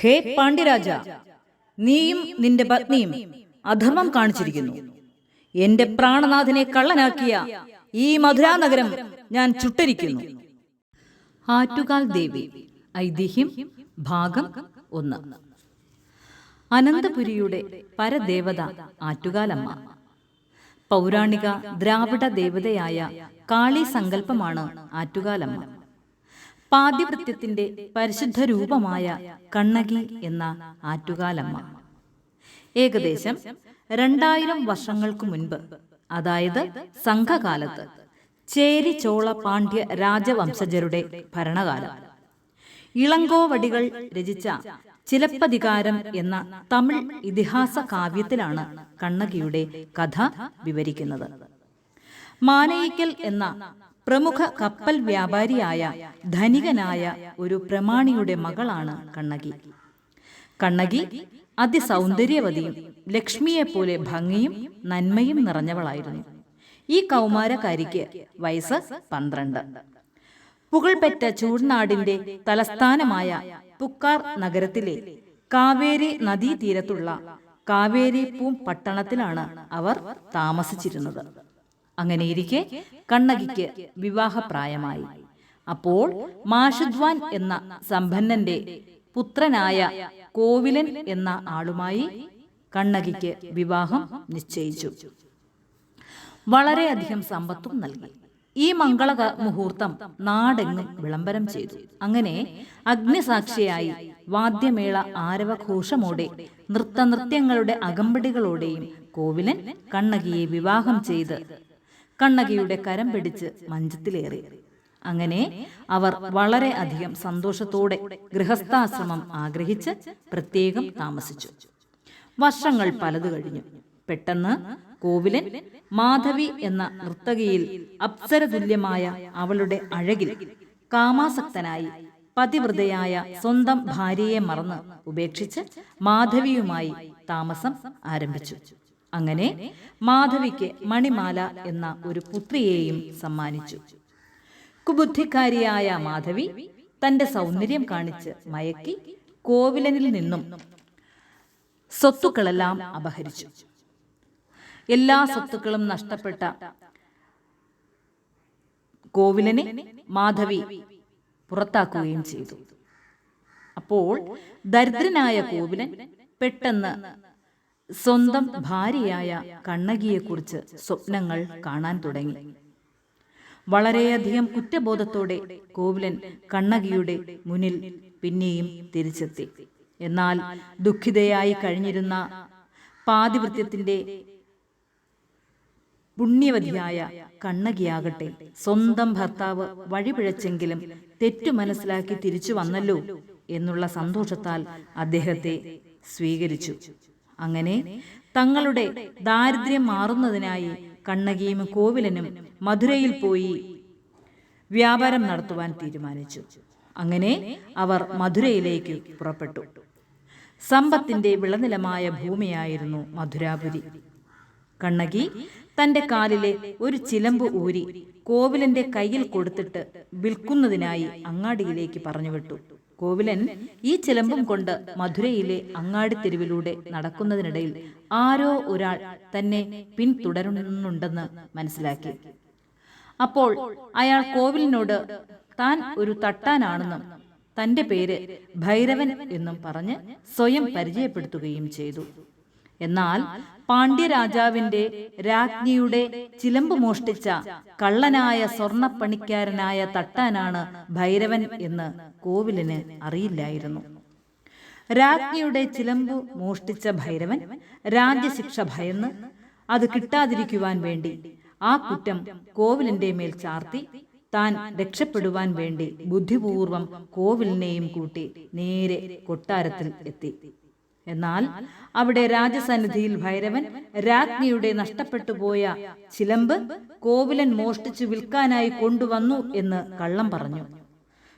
ഹേ പാണ്ഡ്യരാജ നീയും നിന്റെ പത്നിയും അധർമ്മം കാണിച്ചിരിക്കുന്നു. എന്റെ പ്രാണനാഥനെ കള്ളനാക്കിയ ഈ മധുരാനഗരം ഞാൻ ചുട്ടരിക്കുന്നു. ആറ്റുകാൽ ദേവി ഐതിഹ്യം ഭാഗം ഒന്ന്. അനന്തപുരിയുടെ പരദേവത ആറ്റുകാലമ്മ. പൗരാണിക ദ്രാവിഡ ദേവതയായ കാളി സങ്കല്പമാണ് ആറ്റുകാലമ്മ. പാതിവൃത്യത്തിന്റെ പരിശുദ്ധ രൂപമായ കണ്ണകി എന്ന ആറ്റുകാലമ്മ. ഏകദേശം രണ്ടായിരം വർഷങ്ങൾക്ക് മുൻപ് അതായത് സംഘകാലത്ത് ചേരി ചോള പാണ്ഡ്യ രാജവംശജരുടെ ഭരണകാലം. ഇളങ്കോവടികൾ രചിച്ച ചിലപ്പതികാരം എന്ന തമിഴ് ഇതിഹാസ കാവ്യത്തിലാണ് കണ്ണകിയുടെ കഥ വിവരിക്കുന്നത്. മാനയിക്കൽ എന്ന പ്രമുഖ കപ്പൽ വ്യാപാരിയായ ധനികനായ ഒരു പ്രമാണിയുടെ മകളാണ് കണ്ണകി. കണ്ണകി അതിസൗന്ദര്യവതിയും ലക്ഷ്മിയെപ്പോലെ ഭംഗിയും നന്മയും നിറഞ്ഞവളായിരുന്നു. ഈ കൗമാരക്കാരിക്ക് വയസ്സ് പന്ത്രണ്ട്. പുകൾപെറ്റ ചൂഴ്നാടിന്റെ തലസ്ഥാനമായ പുക്കാർ നഗരത്തിലെ കാവേരി നദീതീരത്തുള്ള കാവേരി പൂം പട്ടണത്തിലാണ് അവർ താമസിച്ചിരുന്നത്. അങ്ങനെയിരിക്കെ കണ്ണകിക്ക് വിവാഹപ്രായമായി. അപ്പോൾ മാഷുദ്വാൻ എന്ന സമ്പന്നന്റെ പുത്രനായ കോവിലൻ എന്ന ആളുമായി കണ്ണകിക്ക് വിവാഹം നിശ്ചയിച്ചു. വളരെയധികം സമ്പത്തും നൽകി. ഈ മംഗള മുഹൂർത്തം നാടെങ്ങും വിളംബരം ചെയ്തു. അങ്ങനെ അഗ്നിസാക്ഷിയായി വാദ്യമേള ആരവഘോഷമോടെ നൃത്തനൃത്യങ്ങളുടെ അകമ്പടികളോടെയും കോവിലൻ കണ്ണകിയെ വിവാഹം ചെയ്ത് കണ്ണകിയുടെ കരം പിടിച്ച് മഞ്ചത്തിലേറി. അങ്ങനെ അവർ വളരെ അധികം സന്തോഷത്തോടെ ഗൃഹസ്ഥാശ്രമം ആഗ്രഹിച്ച് പ്രത്യേകം താമസിച്ചു. വർഷങ്ങൾ പലതു കഴിഞ്ഞു. പെട്ടെന്ന് കോവിലൻ മാധവി എന്ന നൃത്തകിയിൽ അപ്സരതുല്യമായ അവളുടെ അഴകിൽ കാമാസക്തനായി പതിവ്രതയായ സ്വന്തം ഭാര്യയെ മറന്ന് ഉപേക്ഷിച്ച് മാധവിയുമായി താമസം ആരംഭിച്ചു. അങ്ങനെ മാധവിക്ക് മണിമാല എന്ന ഒരു പുത്രിയെയും സമ്മാനിച്ചു. കുബുദ്ധിക്കാരിയായ മാധവി തന്റെ സൗന്ദര്യം കാണിച്ച് മയക്കി കോവിലനിൽ നിന്നും സ്വത്തുക്കളെല്ലാം അപഹരിച്ചു. എല്ലാ സ്വത്തുക്കളും നഷ്ടപ്പെട്ട കോവിലനെ മാധവി പുറത്താക്കുകയും ചെയ്തു. അപ്പോൾ ദരിദ്രനായ കോവിലൻ പെട്ടെന്ന് സ്വന്തം ഭാര്യയായ കണ്ണകിയെക്കുറിച്ച് സ്വപ്നങ്ങൾ കാണാൻ തുടങ്ങി. വളരെയധികം കുറ്റബോധത്തോടെ കോവിലൻ കണ്ണകിയുടെ മുന്നിൽ പിന്നെയും തിരിച്ചെത്തി. എന്നാൽ ദുഃഖിതയായി കഴിഞ്ഞിരുന്ന പാതിവൃത്യത്തിന്റെ പുണ്യവതിയായ കണ്ണകിയാകട്ടെ സ്വന്തം ഭർത്താവ് വഴിപിഴച്ചെങ്കിലും തെറ്റു മനസ്സിലാക്കി തിരിച്ചു വന്നല്ലോ എന്നുള്ള സന്തോഷത്താൽ അദ്ദേഹത്തെ സ്വീകരിച്ചു. അങ്ങനെ തങ്ങളുടെ ദാരിദ്ര്യം മാറുന്നതിനായി കണ്ണകിയും കോവിലനും മധുരയിൽ പോയി വ്യാപാരം നടത്തുവാൻ തീരുമാനിച്ചു. അങ്ങനെ അവർ മധുരയിലേക്ക് പുറപ്പെട്ടു. സമ്പത്തിന്റെ വിളനിലമായ ഭൂമിയായിരുന്നു മധുരാപുരി. കണ്ണകി തന്റെ കാലിലെ ഒരു ചിലമ്പ് ഊരി കോവിലന്റെ കയ്യിൽ കൊടുത്തിട്ട് വിൽക്കുന്നതിനായി അങ്ങാടിയിലേക്ക് പറഞ്ഞുവിട്ടു കോവിലൻ ഈ ചിലമ്പും കൊണ്ട് മധുരയിലെ അങ്ങാടിത്തെരുവിലൂടെ നടക്കുന്നതിനിടയിൽ ആരോ ഒരാൾ തന്നെ പിന്തുടരുന്നുണ്ടെന്ന് മനസ്സിലാക്കി. അപ്പോൾ അയാൾ കോവിലിനോട് താൻ ഒരു തട്ടാനാണെന്നും തന്റെ പേര് ഭൈരവൻ എന്നും പറഞ്ഞ് സ്വയം പരിചയപ്പെടുത്തുകയും ചെയ്തു. എന്നാൽ പാണ്ഡ്യരാജാവിന്റെ രാജ്ഞിയുടെ ചിലമ്പ് മോഷ്ടിച്ച കള്ളനായ സ്വർണപ്പണിക്കാരനായ തട്ടാനാണ് ഭൈരവൻ എന്ന് കോവിലിന് അറിയില്ലായിരുന്നു. രാജ്ഞിയുടെ ചിലമ്പ് മോഷ്ടിച്ച ഭൈരവൻ രാജ്യശിക്ഷ ഭയന്ന് അത് കിട്ടാതിരിക്കുവാൻ വേണ്ടി ആ കുറ്റം കോവിലിന്റെ മേൽ ചാർത്തി താൻ രക്ഷപ്പെടുവാൻ വേണ്ടി ബുദ്ധിപൂർവം കോവിലിനെയും കൂട്ടി നേരെ കൊട്ടാരത്തിൽ എത്തി. എന്നാൽ അവിടെ രാജസന്നിധിയിൽ ഭൈരവൻ രാജ്ഞിയുടെ നഷ്ടപ്പെട്ടുപോയ ചിലമ്പ് കോവിലൻ മോഷ്ടിച്ചു വിൽക്കാനായി കൊണ്ടുവന്നു എന്ന് കള്ളം പറഞ്ഞു.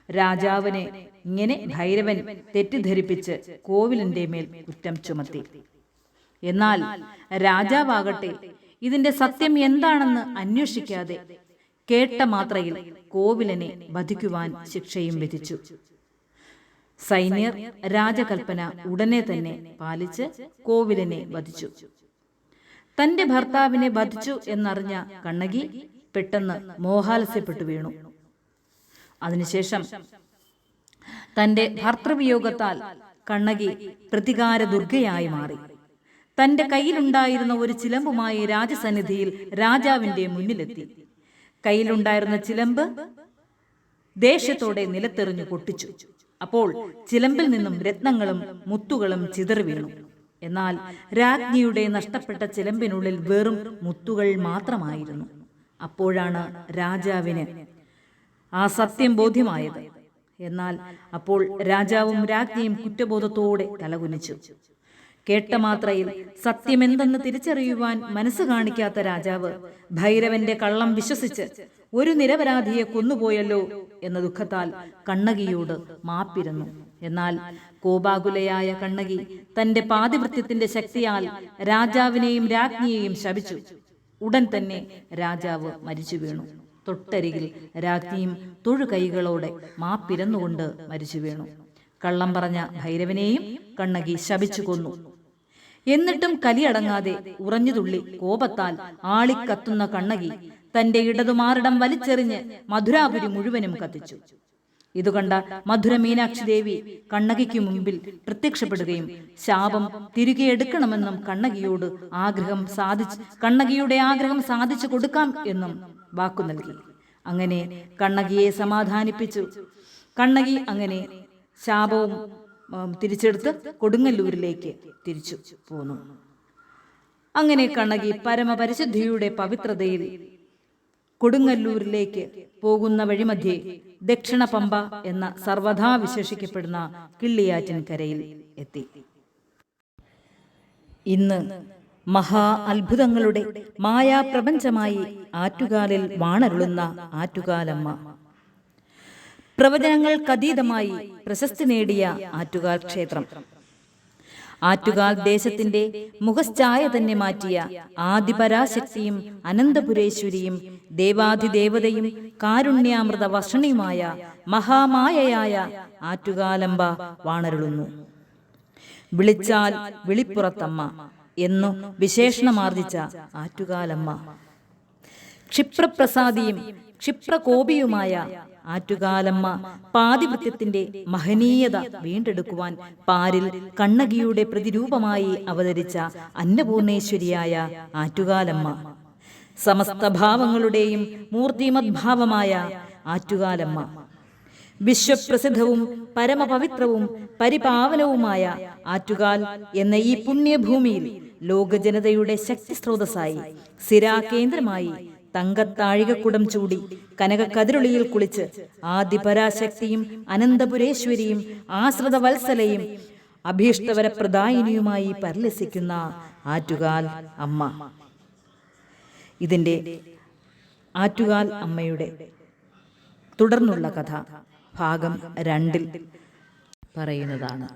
രാജാവിനെ ഇങ്ങനെ ഭൈരവൻ തെറ്റിദ്ധരിപ്പിച്ച് കോവിലിന്റെ മേൽ കുറ്റം ചുമത്തി. എന്നാൽ രാജാവാകട്ടെ ഇതിന്റെ സത്യം എന്താണെന്ന് അന്വേഷിക്കാതെ കേട്ട മാത്രയിൽ കോവിലനെ വധിക്കുവാൻ ശിക്ഷയും വിധിച്ചു. സൈന്യർ രാജകൽപ്പന ഉടനെ തന്നെ പാലിച്ച് കോവിലിനെ വധിച്ചു. തന്റെ ഭർത്താവിനെ വധിച്ചു എന്നറിഞ്ഞ കണ്ണകി പെട്ടെന്ന് മോഹാലസ്യപ്പെട്ടു വീണു. അതിനുശേഷം തന്റെ ഭർത്തൃവിയോഗത്താൽ കണ്ണകി പ്രതികാര ദുർഗയായി മാറി. തന്റെ കയ്യിലുണ്ടായിരുന്ന ഒരു ചിലമ്പുമായി രാജസന്നിധിയിൽ രാജാവിന്റെ മുന്നിലെത്തി. കയ്യിലുണ്ടായിരുന്ന ചിലമ്പ് ദേഷ്യത്തോടെ നിലത്തെറിഞ്ഞു പൊട്ടിച്ചു. അപ്പോൾ ചിലമ്പിൽ നിന്നും രത്നങ്ങളും മുത്തുകളും ചിതറി വീണു. എന്നാൽ രാജ്ഞിയുടെ നഷ്ടപ്പെട്ട ചിലമ്പിനുള്ളിൽ വെറും മുത്തുകൾ മാത്രമായിരുന്നു. അപ്പോഴാണ് രാജാവിന് ആ സത്യം ബോധ്യമായത്. എന്നാൽ അപ്പോൾ രാജാവും രാജ്ഞിയും കുറ്റബോധത്തോടെ തലകുനിച്ചു. കേട്ട മാത്രയിൽ സത്യമെന്തെന്ന് തിരിച്ചറിയുവാൻ മനസ്സ് കാണിക്കാത്ത രാജാവ് ഭൈരവന്റെ കള്ളം വിശ്വസിച്ച് ഒരു നിരപരാധിയെ കൊന്നുപോയല്ലോ എന്ന ദുഃഖത്താൽ കണ്ണകിയോട് മാപ്പിരുന്നു. എന്നാൽ കോപാകുലയായ കണ്ണകി തന്റെ പാതിവൃത്യത്തിന്റെ ശക്തിയാൽ രാജാവിനെയും രാജ്ഞിയെയും ശപിച്ചു. ഉടൻ തന്നെ രാജാവ് മരിച്ചു വീണു. തൊട്ടരികിൽ രാജ്ഞിയും തൊഴുകൈകളോടെ മാപ്പിരന്നുകൊണ്ട് മരിച്ചു വീണു. കള്ളം പറഞ്ഞ ഭൈരവനെയും കണ്ണകി ശപിച്ചു കൊന്നു. എന്നിട്ടും കലിയടങ്ങാതെ ഉറഞ്ഞുതുള്ളി കോപത്താൽ ആളിക്കത്തുന്ന കണ്ണകി തന്റെ ഇടതുമാറിടം വലിച്ചെറിഞ്ഞ് മധുരാപുരി മുഴുവനും കത്തിച്ചു. ഇതുകണ്ട മധുര മീനാക്ഷി ദേവി കണ്ണകിക്ക് മുമ്പിൽ പ്രത്യക്ഷപ്പെടുകയും ശാപം തിരികെ എടുക്കണമെന്നും കണ്ണകിയോട് ആഗ്രഹം സാധിച്ച് കണ്ണകിയുടെ ആഗ്രഹം സാധിച്ചു കൊടുക്കാം എന്നും വാക്കു നൽകി. അങ്ങനെ കണ്ണകിയെ സമാധാനിപ്പിച്ചു. കണ്ണകി അങ്ങനെ ശാപവും തിരിച്ചെടുത്ത് കൊടുങ്ങല്ലൂരിലേക്ക് തിരിച്ചു പോന്നു. അങ്ങനെ കണ്ണകി പരമപരിശുദ്ധിയുടെ പവിത്രതയിൽ കൊടുങ്ങല്ലൂരിലേക്ക് പോകുന്ന വഴിമധ്യേ ദക്ഷിണ പമ്പ എന്ന സർവധാ വിശേഷിക്കപ്പെടുന്ന കിള്ളിയാറ്റിൻ കരയിൽ എത്തി. ഇന്ന് മഹാ അത്ഭുതങ്ങളുടെ മായാപ്രപഞ്ചമായി ആറ്റുകാലിൽ വാണരുളുന്ന ആറ്റുകാലമ്മ. പ്രവചനങ്ങൾക്കതീതമായി പ്രശസ്തി നേടിയ ആറ്റുകാൽ ക്ഷേത്രം. ആറ്റുകാൽ ദേശത്തിന്റെ മുഖശ്ചായ തന്നെ മാറ്റിയ ആദിപരാശക്തിയും അനന്തപുരേശ്വരിയും ദേവാധിദേവതയും കാരുണ്യാമൃത വർഷണിയുമായ മഹാമായയായ ആറ്റുകാലമ്പ വാണരുളുന്നു. വിളിച്ചാൽ വിളിപ്പുറത്തമ്മ എന്നു വിശേഷണമാർജിച്ച ആറ്റുകാലമ്മ. ക്ഷിപ്രപ്രസാദിയും ക്ഷിപ്രകോപിയുമായ ആറ്റുകാലമ്മ പാതിവൃത്യത്തിന്റെ മഹനീയത വീണ്ടെടുക്കുവാൻ പാരിൽ കണ്ണകിയുടെ പ്രതിരൂപമായി അവതരിച്ച അന്നപൂർണേശ്വരിയായ ആറ്റുകാലമ്മ. സമസ്ത ഭാവങ്ങളുടെയും മൂർത്തിമദ്ഭാവമായ ആറ്റുകാലമ്മ. വിശ്വപ്രസിദ്ധവും പരമപവിത്രവും പരിപാവനവുമായ ആറ്റുകാൽ എന്ന ഈ പുണ്യഭൂമിയിൽ ലോകജനതയുടെ ശക്തി സ്രോതസ്സായി സിരാകേന്ദ്രമായി തങ്കത്താഴികക്കുടം ചൂടി കനകക്കതിരുളിയിൽ കുളിച്ച് ആദിപരാശക്തിയും അനന്തപുരേശ്വരിയും ആശ്രിതവത്സലയും അഭീഷ്ടവരപ്രദായിനിയുമായി പരിലസിക്കുന്ന ആറ്റുകാൽ അമ്മ. ഇതിന്റെ ആറ്റുകാൽ അമ്മയുടെ തുടർന്നുള്ള കഥ ഭാഗം രണ്ടിൽ പറയുന്നതാണ്.